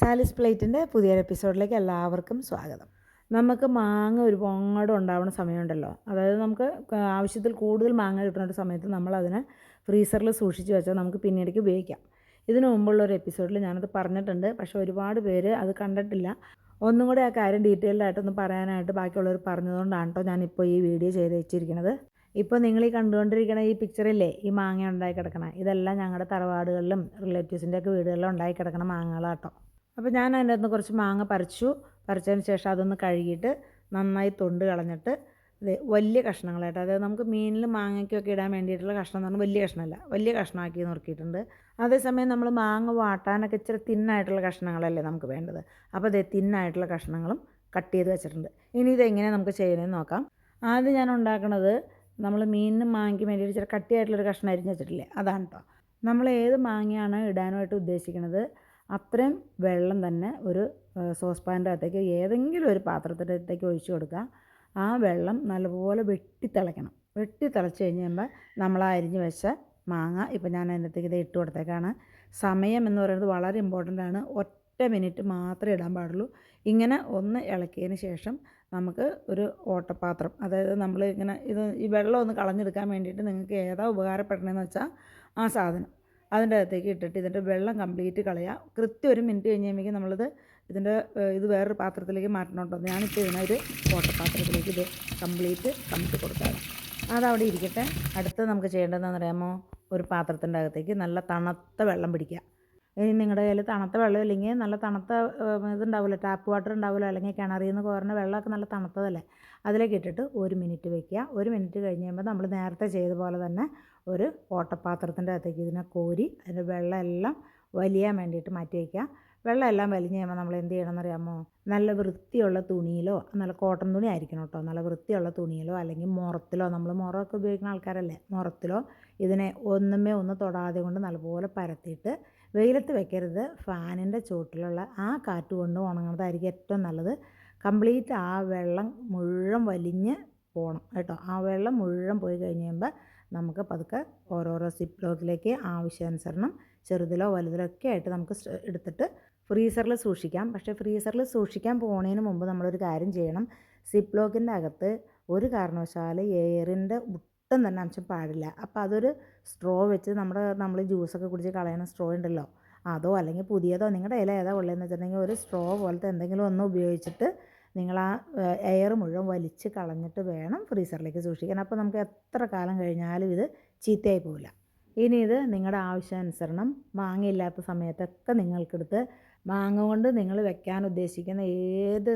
സാലിസ് പ്ലേറ്റിന്റെ പുതിയൊരു എപ്പിസോഡിലേക്ക് എല്ലാവർക്കും സ്വാഗതം. നമുക്ക് മാങ്ങ ഒരുപാട് ഉണ്ടാവുന്ന സമയമുണ്ടല്ലോ. അതായത് നമുക്ക് ആവശ്യത്തിൽ കൂടുതൽ മാങ്ങ കിട്ടുന്ന ഒരു സമയത്ത് നമ്മൾ അതിനെ ഫ്രീസറിൽ സൂക്ഷിച്ച് വെച്ചാൽ നമുക്ക് പിന്നീടേക്ക് ഉപയോഗിക്കാം. ഇതിനു മുമ്പുള്ള ഒരു എപ്പിസോഡിൽ ഞാനത് പറഞ്ഞിട്ടുണ്ട്. പക്ഷേ ഒരുപാട് പേര് അത് കണ്ടിട്ടില്ല. ഒന്നും കൂടി ആ കാര്യം ഡീറ്റെയിൽഡ് ആയിട്ടൊന്ന് പറയാനായിട്ട് ബാക്കിയുള്ളവർ പറഞ്ഞതുകൊണ്ടാണ് കേട്ടോ ഞാനിപ്പോൾ ഈ വീഡിയോ ചെയ്ത് വെച്ചിരിക്കുന്നത്. ഇപ്പോൾ നിങ്ങൾ ഈ കണ്ടുകൊണ്ടിരിക്കുന്ന ഈ പിക്ചറില്ലേ ഈ മാങ്ങ ഉണ്ടായി കിടക്കണം ഇതെല്ലാം ഞങ്ങളുടെ തറവാടുകളിലും റിലേറ്റീവ്സിന്റെ ഒക്കെ വീടുകളിലും ഉണ്ടായി കിടക്കണ മാങ്ങകളാട്ടോ. അപ്പോൾ ഞാൻ അതിന്റെ അകത്ത് കുറച്ച് മാങ്ങ പറിച്ചു. പറിച്ചതിന് ശേഷം അതൊന്ന് കഴുകിയിട്ട് നന്നായി തൊണ്ട് കളഞ്ഞിട്ട് വലിയ കഷ്ണങ്ങളായിട്ട് അതായത് നമുക്ക് മീനിൽ മാങ്ങയ്ക്കൊക്കെ ഇടാൻ വേണ്ടിയിട്ടുള്ള കഷ്ണം എന്ന് പറഞ്ഞാൽ വലിയ കഷ്ണമല്ല വലിയ കഷ്ണമാക്കി നുറുക്കിയിട്ടുണ്ട്. അതേസമയം നമ്മൾ മാങ്ങ വാട്ടാനൊക്കെ ഇച്ചിരി തിന്നായിട്ടുള്ള കഷ്ണങ്ങളല്ലേ നമുക്ക് വേണ്ടത്. അപ്പോൾ അതേ തിന്നായിട്ടുള്ള കഷ്ണങ്ങളും കട്ട് ചെയ്ത് വെച്ചിട്ടുണ്ട്. ഇനി ഇതെങ്ങനെ നമുക്ക് ചെയ്യണമെന്ന് നോക്കാം. ആദ്യം ഞാൻ ഉണ്ടാക്കുന്നത് നമ്മൾ മീനിന് മാങ്ങയ്ക്ക് വേണ്ടിയിട്ട് ഇച്ചിരി കട്ടിയായിട്ടുള്ളൊരു കഷ്ണം അരിഞ്ഞ് വെച്ചിട്ടില്ലേ? അതാണ് കേട്ടോ നമ്മൾ ഏത് മാങ്ങയാണ് ഇടാനായിട്ട് ഉദ്ദേശിക്കുന്നത് അത്രയും വെള്ളം തന്നെ ഒരു സോസ് പാന്റെ അകത്തേക്ക് ഏതെങ്കിലും ഒരു പാത്രത്തിന്റെ അകത്തേക്ക് ഒഴിച്ചു കൊടുക്കുക. ആ വെള്ളം നല്ലപോലെ വെട്ടി തിളയ്ക്കണം വെട്ടി കഴിയുമ്പോൾ നമ്മൾ ആ അരിഞ്ഞ് വെച്ച മാങ്ങ ഇപ്പം ഞാൻ അതിനകത്തേക്ക് ഇത് ഇട്ട് കൊടുത്തേക്കാണ്. സമയം എന്ന് പറയുന്നത് വളരെ ഇമ്പോർട്ടന്റ് ആണ്. ഒറ്റ മിനിറ്റ് മാത്രമേ ഇടാൻ പാടുള്ളൂ. ഇങ്ങനെ ഒന്ന് ഇളക്കിയതിന് ശേഷം നമുക്ക് ഒരു ഓട്ടപാത്രം അതായത് നമ്മൾ ഇങ്ങനെ ഇത് ഈ വെള്ളം ഒന്ന് കളഞ്ഞെടുക്കാൻ വേണ്ടിയിട്ട് നിങ്ങൾക്ക് ഏതാ ഉപകാരപ്പെടണമെന്ന് വെച്ചാൽ ആ സാധനം. അതിന്റെ അകത്തേക്ക് ഇട്ടിട്ട് ഇതിന്റെ വെള്ളം കംപ്ലീറ്റ് കളയുക കൃത്യം ഒരു മിനിറ്റ് കഴിഞ്ഞ് കഴിയുമ്പോഴേക്കും നമ്മളിത് ഇതിന്റെ ഇത് വേറൊരു പാത്രത്തിലേക്ക് മാറ്റണം കേട്ടോ ഞാനിപ്പോൾ ഇതിനൊരു ഓട്ടപാത്രത്തിലേക്ക് ഇത് കംപ്ലീറ്റ് കമിഴ്ത്തി കൊടുക്കാം അതവിടെ ഇരിക്കട്ടെ. അടുത്ത് നമുക്ക് ചെയ്യേണ്ടതെന്ന് പറയാമോ? ഒരു പാത്രത്തിന്റെ അകത്തേക്ക് നല്ല തണുത്ത വെള്ളം പിടിക്കുക. ഇനി നിങ്ങളുടെ കയ്യിൽ തണുത്ത വെള്ളം ഇല്ലെങ്കിൽ നല്ല തണുത്ത ഇതുണ്ടാവില്ല ടാപ്പ് വാട്ടർ ഉണ്ടാവില്ല അല്ലെങ്കിൽ കിണറിൽ നിന്ന് കോരണ വെള്ളമൊക്കെ നല്ല തണുത്തതല്ലേ? അതിലേക്ക് ഇട്ടിട്ട് ഒരു മിനിറ്റ് വെക്കുക ഒരു മിനിറ്റ് കഴിഞ്ഞ് കഴിയുമ്പോൾ നമ്മൾ നേരത്തെ ചെയ്ത പോലെ തന്നെ ഒരു ഓട്ടപാത്രത്തിന്റെ അകത്തേക്ക് ഇതിനെ കോരി അതിന്റെ വെള്ളമെല്ലാം വലിയാൻ വേണ്ടിയിട്ട് മാറ്റി വയ്ക്കുക. വെള്ളമെല്ലാം വലിഞ്ഞ് കഴിയുമ്പോൾ നമ്മൾ എന്ത് ചെയ്യണമെന്ന് അറിയാമോ? നല്ല വൃത്തിയുള്ള തുണിയിലോ നല്ല കോട്ടൺ തുണി ആയിരിക്കണം കേട്ടോ. നല്ല വൃത്തിയുള്ള തുണിയിലോ അല്ലെങ്കിൽ മുറത്തിലോ നമ്മൾ മുറമൊക്കെ ഉപയോഗിക്കുന്ന ആൾക്കാരല്ലേ? മുറത്തിലോ ഇതിനെ ഒന്നുമേ ഒന്ന് തൊടാതെ കൊണ്ട് നല്ലപോലെ പരത്തിയിട്ട് വെയിലത്ത് വെക്കരുത്. ഫാനിന്റെ ചുവട്ടിലുള്ള ആ കാറ്റ് കൊണ്ട് ഉണങ്ങുന്നതായിരിക്കും ഏറ്റവും നല്ലത്. കംപ്ലീറ്റ് ആ വെള്ളം മുഴുവൻ വലിഞ്ഞ് പോകണം കേട്ടോ. ആ വെള്ളം മുഴുവൻ പോയി കഴിഞ്ഞ് കഴിയുമ്പോൾ നമുക്ക് പതുക്കെ ഓരോരോ സിപ്പ് ലോക്കിലേക്ക് ആവശ്യാനുസരണം ചെറുതിലോ വലുതിലോ ഒക്കെ ആയിട്ട് നമുക്ക് എടുത്തിട്ട് ഫ്രീസറിൽ സൂക്ഷിക്കാം. പക്ഷേ ഫ്രീസറിൽ സൂക്ഷിക്കാൻ പോകുന്നതിന് മുമ്പ് നമ്മളൊരു കാര്യം ചെയ്യണം. സിപ്പ് ലോക്കിന്റെ അകത്ത് ഒരു കാരണവശാൽ എയറിന്റെ ഒട്ടും തന്നെ അംശം പാടില്ല. അപ്പോൾ അതൊരു സ്ട്രോ വെച്ച് നമ്മുടെ നമ്മൾ ജ്യൂസൊക്കെ കുടിച്ച് കളയുന്ന സ്ട്രോ ഉണ്ടല്ലോ. അതോ അല്ലെങ്കിൽ പുതിയതോ നിങ്ങളുടെ ഇല ഏതാ ഉള്ളതെന്ന് വെച്ചിട്ടുണ്ടെങ്കിൽ ഒരു സ്ട്രോ പോലത്തെ എന്തെങ്കിലും ഒന്ന് ഉപയോഗിച്ചിട്ട് നിങ്ങൾ ആ എയർ മുഴുവൻ വലിച്ച് കളഞ്ഞിട്ട് വേണം ഫ്രീസറിലേക്ക് സൂക്ഷിക്കാൻ. അപ്പോൾ നമുക്ക് എത്ര കാലം കഴിഞ്ഞാലും ഇത് ചീത്തയായി പോവില്ല. ഇനി ഇത് നിങ്ങളുടെ ആവശ്യാനുസരണം മാങ്ങയില്ലാത്ത സമയത്തൊക്കെ നിങ്ങൾക്കെടുത്ത് മാങ്ങ കൊണ്ട് നിങ്ങൾ വെക്കാൻ ഉദ്ദേശിക്കുന്ന ഏത്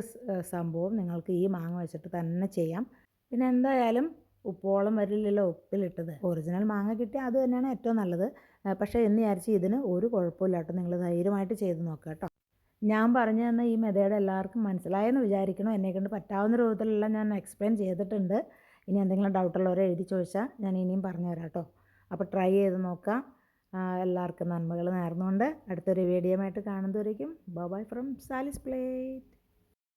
സംഭവം നിങ്ങൾക്ക് ഈ മാങ്ങ വെച്ചിട്ട് തന്നെ ചെയ്യാം. പിന്നെ എന്തായാലും ഉപ്പോളം വരില്ലല്ലോ ഉപ്പിലിട്ടത്. ഒറിജിനൽ മാങ്ങ കിട്ടിയാൽ അത് തന്നെയാണ് ഏറ്റവും നല്ലത്. പക്ഷേ എന്ന് വിചാരിച്ച് ഇതിന് ഒരു കുഴപ്പമില്ല കേട്ടോ. നിങ്ങൾ ധൈര്യമായിട്ട് ചെയ്ത് നോക്കുക കേട്ടോ. ഞാൻ പറഞ്ഞു തന്ന ഈ മെതേഡ് എല്ലാവർക്കും മനസ്സിലായെന്ന് വിചാരിക്കണം? എന്നെ കൊണ്ട് പറ്റാവുന്ന രൂപത്തിലെല്ലാം ഞാൻ എക്സ്പ്ലെയിൻ ചെയ്തിട്ടുണ്ട്. ഇനി എന്തെങ്കിലും ഡൗട്ടുള്ളവരെ എഴുതി ചോദിച്ചാൽ ഞാൻ ഇനിയും പറഞ്ഞു തരാം കേട്ടോ. അപ്പോൾ ട്രൈ ചെയ്ത് നോക്കാം. എല്ലാവർക്കും നന്മകൾ നേർന്നുകൊണ്ട് അടുത്തൊരു വീഡിയോ ആയിട്ട് കാണുന്നതുവരേക്കും. Bye from സാലിസ് plate